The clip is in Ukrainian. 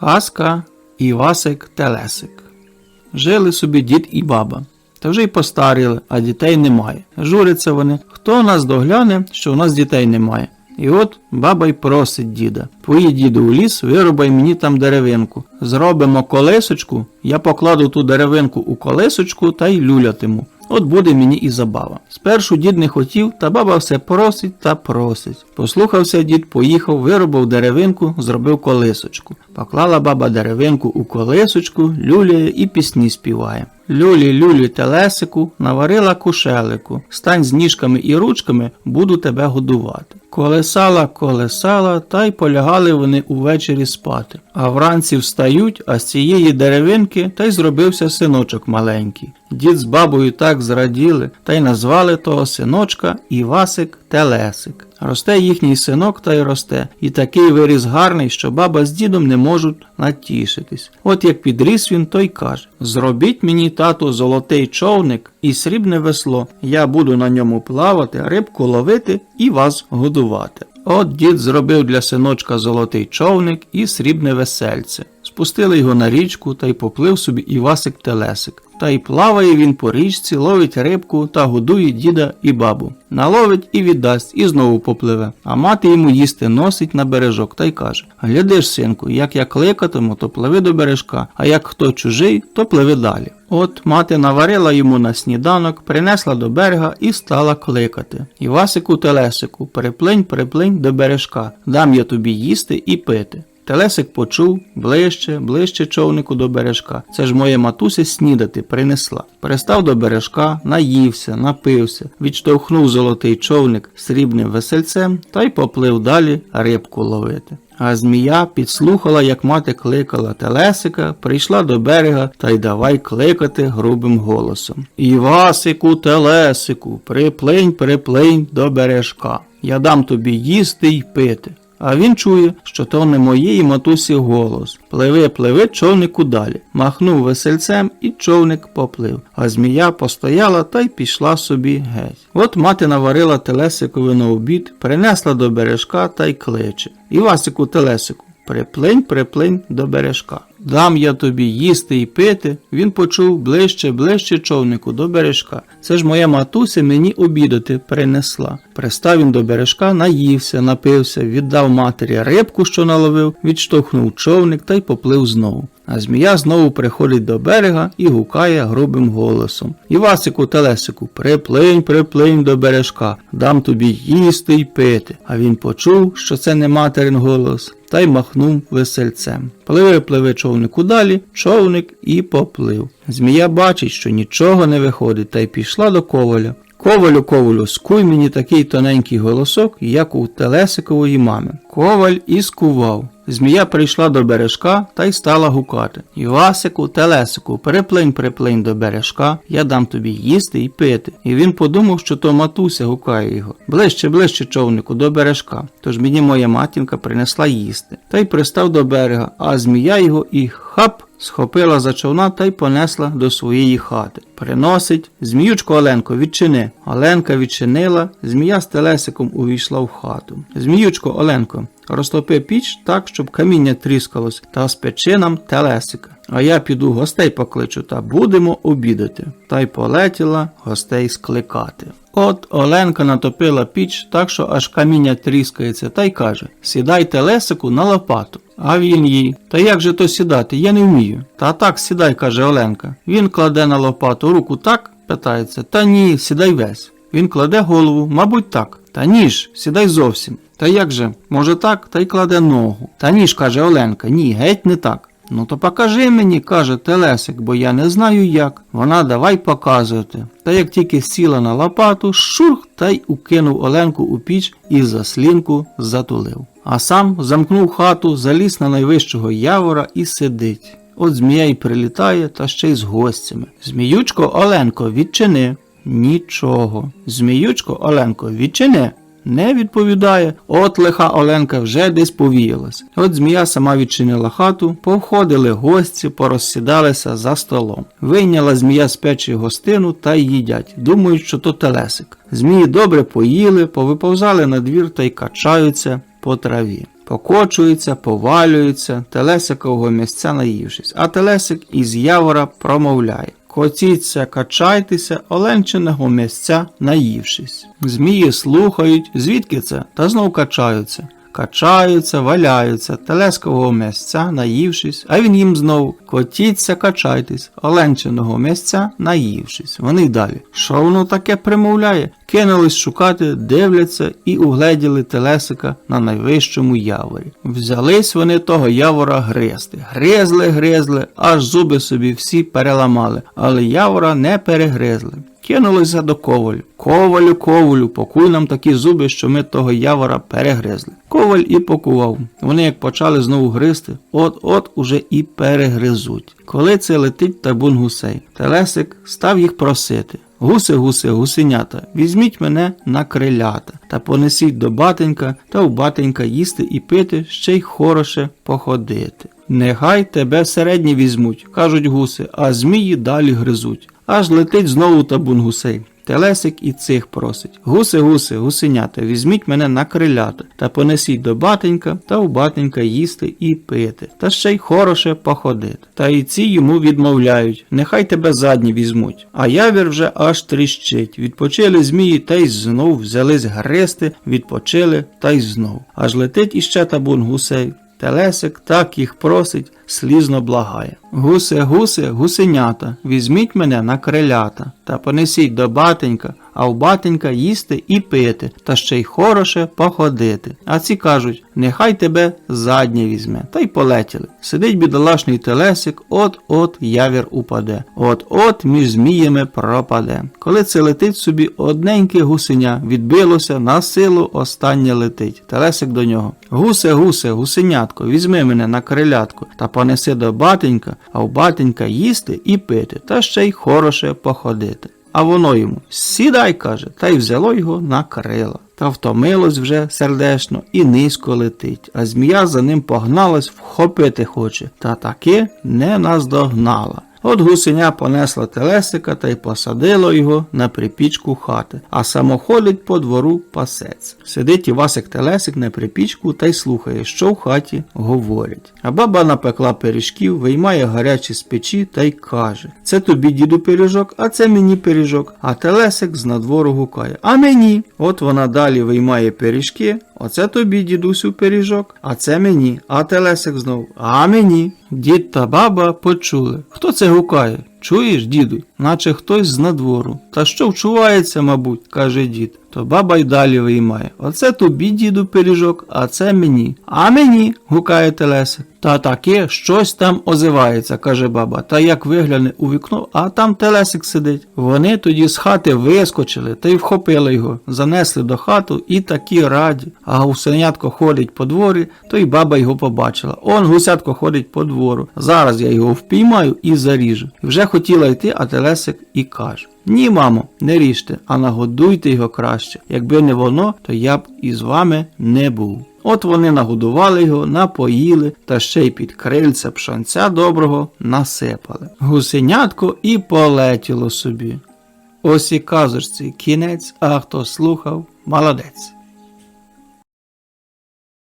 Казка Івасик Телесик. Жили собі дід і баба. Та вже й постаріли, а дітей немає. Журяться вони. Хто нас догляне, що у нас дітей немає? І от баба й просить діда. Поїдь, діду, у ліс, вирубай мені там деревинку. Зробимо колесочку, я покладу ту деревинку у колесочку та й люлятиму. От буде мені і забава. Спершу дід не хотів, та баба все просить та просить. Послухався дід, поїхав, виробив деревинку, зробив колесочку. Поклала баба деревинку у колесочку, люляє і пісні співає. Люлі, люлі, телесику, наварила кушелику. Стань з ніжками і ручками, буду тебе годувати. Колесала, колесала, та й полягали вони увечері спати. А вранці встають, а з цієї деревинки та й зробився синочок маленький. Дід з бабою так зраділи, та й назвали того синочка Івасик Телесик. Росте їхній синок та й росте, і такий виріс гарний, що баба з дідом не можуть натішитись. От як підріс він, то й каже: Зробіть мені, тату, золотий човник і срібне весло. Я буду на ньому плавати, рибку ловити і вас годувати. От дід зробив для синочка золотий човник і срібне весельце. Спустили його на річку та й поплив собі Івасик Телесик. Та й плаває він по річці, ловить рибку та годує діда і бабу. Наловить і віддасть, і знову попливе. А мати йому їсти носить на бережок та й каже: Глядиш, синку, як я кликатиму, то пливи до бережка, а як хто чужий, то пливи далі. От мати наварила йому на сніданок, принесла до берега і стала кликати. Івасику Телесику, переплинь, переплинь до бережка, дам я тобі їсти і пити. Телесик почув ближче, ближче човнику до бережка. Це ж моя матуся снідати принесла. Перестав до бережка, наївся, напився, відштовхнув золотий човник срібним весельцем та й поплив далі рибку ловити. А змія підслухала, як мати кликала Телесика, прийшла до берега та й давай кликати грубим голосом. Івасику, Телесику, приплинь, приплинь до бережка. Я дам тобі їсти й пити. А він чує, що то не моєї матусі голос. Пливи, пливи, човнику далі. Махнув весельцем і човник поплив. А змія постояла та й пішла собі геть. От мати наварила телесикові на обід, принесла до бережка та й кличе. Івасику, телесику, приплинь, приплинь до бережка. Дам я тобі їсти і пити. Він почув ближче, ближче човнику до бережка. Це ж моя матуся мені обідати принесла. Пристав він до бережка, наївся, напився, віддав матері рибку, що наловив, відштовхнув човник та й поплив знову. А змія знову приходить до берега і гукає грубим голосом. Івасику, телесику, приплинь, приплинь до бережка, дам тобі їсти й пити. А він почув, що це не материн голос, та й махнув весельцем. Пливи, пливи човнику далі, човник і поплив. Змія бачить, що нічого не виходить, та й пішла до коваля. Ковалю, ковалю, скуй мені такий тоненький голосок, як у Телесикової мами. Коваль і скував. Змія прийшла до бережка та й стала гукати. Івасику, Телесику, переплинь, приплинь до бережка, я дам тобі їсти і пити. І він подумав, що то матуся гукає його. Ближче, ближче човнику, до бережка. Тож мені моя матінка принесла їсти. Та й пристав до берега, а змія його і хап схопила за човна та й понесла до своєї хати. Приносить, зміючко Оленко, відчини. Оленка відчинила, змія з телесиком увійшла в хату. Зміючко Оленко, розтопи піч так, щоб каміння тріскалось, та спечи нам телесика. А я піду гостей покличу та будемо обідати. Та й полетіла гостей скликати. От Оленка натопила піч так, що аж каміння тріскається, та й каже: Сідайте Лесику на лопату. А він їй. Та як же то сідати? Я не вмію. Та так сідай, каже Оленка. Він кладе на лопату руку так, питається. Та ні, сідай весь. Він кладе голову, мабуть, так. Та ні ж, сідай зовсім. Та як же? Може так, та й кладе ногу. Та ні ж, каже Оленка, ні, геть не так. Ну то покажи мені, каже Телесик, бо я не знаю як. Вона давай показувати. Та як тільки сіла на лопату, шурх та й укинув Оленку у піч і заслінку затулив. А сам замкнув хату, заліз на найвищого явора і сидить. От змія й прилітає та ще й з гостями. Зміючко Оленко, відчини. Нічого. Зміючко Оленко, відчини. Не відповідає, от лиха Оленка вже десь повіялась. От змія сама відчинила хату, повходили гості, порозсідалися за столом. Вийняла змія з печі гостину та їдять, думають, що то телесик. Змії добре поїли, повиповзали на двір та й качаються по траві. покочується, повалюється, телесикового місця наївшись, а телесик із явора промовляє. Котіться, качайтеся, оленченого місця наївшись. Змії слухають, звідки це, та знов качаються. Качаються, валяються, телескового місця, наївшись, а він їм знову котіться, качайтесь, оленчиного місця, наївшись. Вони й далі. Що воно таке примовляє? Кинулись шукати, дивляться і угледіли телесика на найвищому яворі. Взялись вони того явора гризти. Гризли, гризли, аж зуби собі всі переламали, але явора не перегризли. Кинулися до ковалю. Ковалю, ковалю, покуй нам такі зуби, що ми того явора перегризли. Коваль і покував. Вони як почали знову гризти, от-от уже і перегризуть. Коли це летить табун гусей, Телесик став їх просити. Гуси, гуси, гусенята, візьміть мене на крилята та понесіть до батенька та у батенька їсти і пити, ще й хороше походити. Нехай тебе середні візьмуть, кажуть гуси, а змії далі гризуть. Аж летить знову табун гусей. Телесик і цих просить. Гуси, гуси, гусенята, візьміть мене на крилята та понесіть до батенька та у батенька їсти і пити, та ще й хороше походити. Та і ці йому відмовляють, нехай тебе задні візьмуть. А явір вже аж тріщить. Відпочили змії та й знов взялись гризти, відпочили та й знов. Аж летить іще табун гусей. Телесик так їх просить, слізно благає. Гусе, гусе, гусенята, візьміть мене на крилята та понесіть до батенька, а у батенька їсти і пити, та ще й хороше походити. А ці кажуть, нехай тебе заднє візьме, та й полетіли. Сидить бідолашний телесик, от-от явір упаде, от-от між зміями пропаде. Коли це летить собі одненьке гусеня, відбилося, на силу останнє летить. Телесик до нього. Гусе, гусе, гусенятко, візьми мене на крилятку та понеси до батенька, а у батенька їсти і пити, та ще й хороше походити. А воно йому сідай, каже, та й взяло його на крила. Та втомилось вже сердечно і низько летить, а змія за ним погналась, вхопити хоче, та таки не наздогнала. От гусеня понесла телесика та й посадило його на припічку хати, а само ходить по двору пасець. Сидить Івасик телесик на припічку та й слухає, що в хаті говорять. А баба напекла пиріжків, виймає гарячі з печі та й каже: Це тобі, діду, пиріжок, а це мені пиріжок. А телесик з надвору гукає. А мені. От вона далі виймає пиріжки. Оце тобі, дідусю, пиріжок, а це мені. А телесик знов. А мені. Дід та баба почули. Хто це гукає? Чуєш, діду, наче хтось з надвору. Та що вчувається, мабуть, каже дід. То баба й далі виймає. Оце тобі, діду, пиріжок, а це мені. А мені. гукає телесик. Та таке щось там озивається, каже баба. Та як вигляне у вікно, а там телесик сидить. Вони тоді з хати вискочили та й вхопили його, занесли до хату і такі раді. А гусенятко ходить по дворі, то й баба його побачила. Он гусятко ходить по двору. Зараз я його впіймаю і заріжу. Вже хотіла йти, а телесик і каже. Ні, мамо, не ріжте, а нагодуйте його краще. Якби не воно, то я б із вами не був. От вони нагодували його, напоїли та ще й під крильця пшанця доброго насипали. Гусенятко і полетіло собі. Ось і казочці кінець, а хто слухав, молодець.